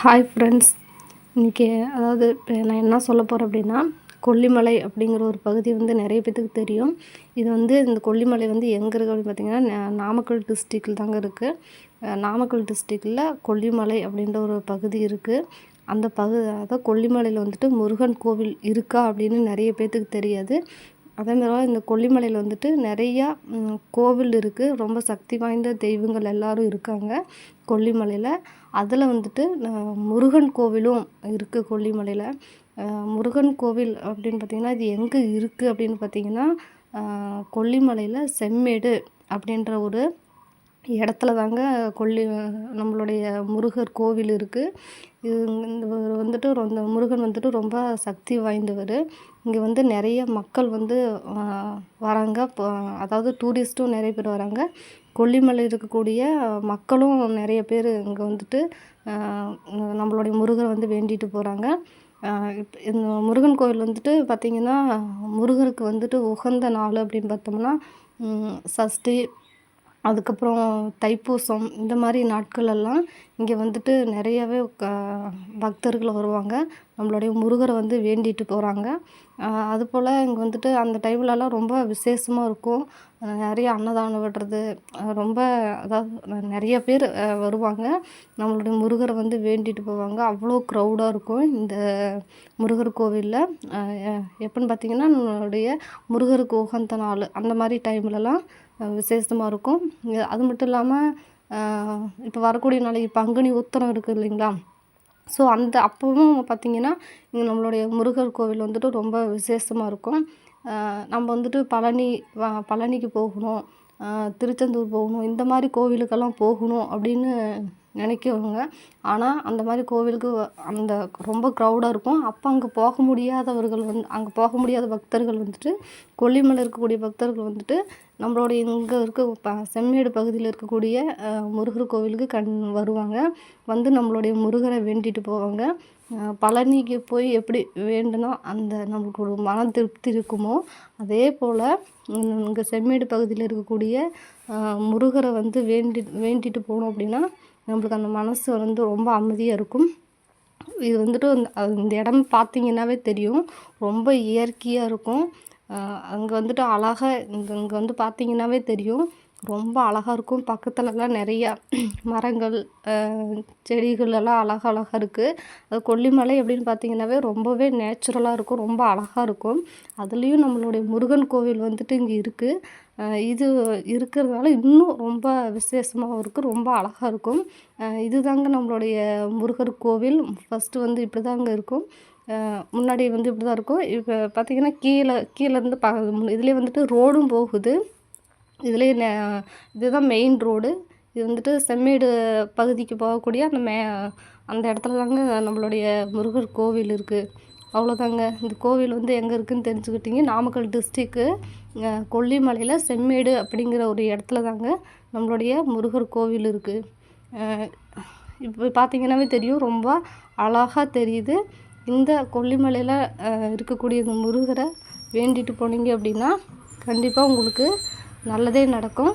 Hi friends இன்றைக்கி அதாவது இப்போ நான் என்ன சொல்ல போகிறேன் அப்படின்னா கொல்லிமலை அப்படிங்கிற ஒரு பகுதி வந்து நிறைய பேத்துக்கு தெரியும். இது வந்து இந்த கொல்லிமலை வந்து எங்கே இருக்குது அப்படின்னு பார்த்தீங்கன்னா நாமக்கல் டிஸ்ட்ரிக்டில் தாங்க இருக்குது நாமக்கல் டிஸ்ட்ரிக்டில் கொல்லிமலை அப்படின்ற ஒரு பகுதி இருக்குது அந்த பகுதி அதாவது கொல்லிமலையில் வந்துட்டு முருகன் கோவில் இருக்கா அப்படின்னு நிறைய பேத்துக்கு தெரியாது. அதே மாதிரி இந்த கொல்லிமலையில் வந்துட்டு நிறையா கோவில் இருக்குது ரொம்ப சக்தி வாய்ந்த தெய்வங்கள் எல்லோரும் இருக்காங்க கொல்லிமலையில். அதில் வந்துட்டு முருகன் கோவிலும் இருக்குது கொல்லிமலையில். முருகன் கோவில் அப்படின்னு பார்த்திங்கன்னா இது எங்கே இருக்குது அப்படின்னு பார்த்திங்கன்னா கொல்லிமலையில் செம்மேடு அப்படின்ற ஒரு இடத்துல தாங்க கொல்லி நம்மளுடைய முருகர் கோவில் இருக்குது இது இந்த வந்துட்டு இந்த முருகன் வந்துட்டு ரொம்ப சக்தி வாய்ந்தவர். இங்கே வந்து நிறைய மக்கள் வந்து வராங்க. அதாவது டூரிஸ்ட்டும் நிறைய பேர் வராங்க. கொல்லிமலை இருக்கக்கூடிய மக்களும் நிறைய பேர் இங்கே வந்துட்டு நம்மளுடைய முருகரை வந்து வேண்டிட்டு போகிறாங்க இந்த முருகன் கோவில் வந்துட்டு பார்த்திங்கன்னா முருகருக்கு வந்துட்டு உகந்த நாள் அப்படின்னு பார்த்தோம்னா சஷ்டி அதுக்கப்புறம் தைப்பூசம் இந்த மாதிரி நாட்களெல்லாம் இங்கே வந்துட்டு நிறையவே க பக்தர்கள் வருவாங்க. நம்மளுடைய முருகரை வந்து வேண்டிட்டு போகிறாங்க அதுபோல் இங்கே வந்துட்டு அந்த டைம்லலாம் ரொம்ப விசேஷமாக இருக்கும். நிறைய அன்னதானம் விடுறது ரொம்ப அதாவது நிறைய பேர் வருவாங்க. நம்மளுடைய முருகரை வந்து வேண்டிட்டு போவாங்க. அவ்வளோ க்ரௌடாக இருக்கும் இந்த முருகர் கோவிலில். எப்போன்னு பார்த்திங்கன்னா நம்மளுடைய முருகருக்கு உகந்த நாள் அந்த மாதிரி டைம்லலாம் விசேஷமாக இருக்கும். அது மட்டும் இல்லாமல் இப்போ வரக்கூடிய நாளைக்கு பங்குனி உத்தரம் இருக்குது இல்லைங்களா? ஸோ அந்த அப்போவும் பார்த்திங்கன்னா இங்கே நம்மளுடைய முருகர் கோவில் வந்துட்டு ரொம்ப விசேஷமாக இருக்கும். நம்ம வந்துட்டு பழனி பழனிக்கு போகணும். திருச்செந்தூர் போகணும். இந்த மாதிரி கோவிலுக்கெல்லாம் போகணும் அப்படின்னு நினைக்கிறவங்க ஆனால் அந்த மாதிரி கோவிலுக்கு அந்த ரொம்ப க்ரௌடாக இருக்கும். அப்போ அங்கே போக முடியாதவர்கள் வந்து அங்கே போக முடியாத பக்தர்கள் வந்துட்டு கொல்லிமலை இருக்கக்கூடிய பக்தர்கள் வந்துட்டு நம்மளுடைய இங்கே இருக்க ப செம்மேடு பகுதியில் இருக்கக்கூடிய முருகர் கோவிலுக்கு கண் வருவாங்க. வந்து நம்மளுடைய முருகரை வேண்டிட்டு போவாங்க. பழனிக்கு போய் எப்படி வேண்டுனா அந்த நம்மளுக்கு ஒரு மன திருப்தி இருக்குமோ அதே போல் இங்கே செம்மேடு பகுதியில் இருக்கக்கூடிய முருகரை வந்து வேண்டி வேண்டிட்டு போனோம் அப்படின்னா நம்மளுக்கு அந்த மனசு வந்து ரொம்ப அமைதியாக இருக்கும். இது வந்துட்டு இந்த இடம் பார்த்திங்கன்னாவே தெரியும். ரொம்ப இயற்கையாக இருக்கும். அங்கே வந்துட்டு அழகாக இங்கே இங்கே வந்து பார்த்திங்கன்னாவே தெரியும். ரொம்ப அழகாக இருக்கும். பக்கத்துலலாம் நிறையா மரங்கள் செடிகள் எல்லாம் அழகழகாக இருக்குது அது கொல்லிமலை அப்படின்னு பார்த்திங்கனாவே ரொம்பவே நேச்சுரலாக இருக்கும். ரொம்ப அழகாக இருக்கும். அதுலேயும் நம்மளுடைய முருகன் கோவில் வந்துட்டு இங்கே இருக்குது இது இருக்கிறதுனால இன்னும் ரொம்ப விசேஷமாகவும் இருக்குது ரொம்ப அழகாக இருக்கும். இது தாங்க நம்மளுடைய முருகர் கோவில். ஃபஸ்ட்டு வந்து இப்படி தாங்க இருக்கும் முன்னாடி வந்து இப்படி தான் இருக்கும். இப்போ பார்த்திங்கன்னா கீழே கீழேருந்து ப இதுலேயே வந்துட்டு ரோடும் போகுது. இதுலேயே நே இதுதான் மெயின் ரோடு இது வந்துட்டு செம்மேடு பகுதிக்கு போகக்கூடிய அந்த மே அந்த இடத்துல தாங்க நம்மளுடைய முருகர் கோவில் இருக்குது அவ்வளோதாங்க. இந்த கோவில் வந்து எங்கே இருக்குதுன்னு தெரிஞ்சுக்கிட்டிங்க. நாமக்கல் டிஸ்ட்ரிக்கு கொல்லிமலையில் செம்மேடு அப்படிங்கிற ஒரு இடத்துல தாங்க நம்மளுடைய முருகர் கோவில் இருக்குது இப்போ பார்த்தீங்கன்னாவே தெரியும். ரொம்ப அழகாக தெரியுது. இந்த கொல்லிமலையில் இருக்கக்கூடிய இந்த முருகரை வேண்டிட்டு போனீங்க அப்படின்னா கண்டிப்பாக உங்களுக்கு நல்லதே நடக்கும்.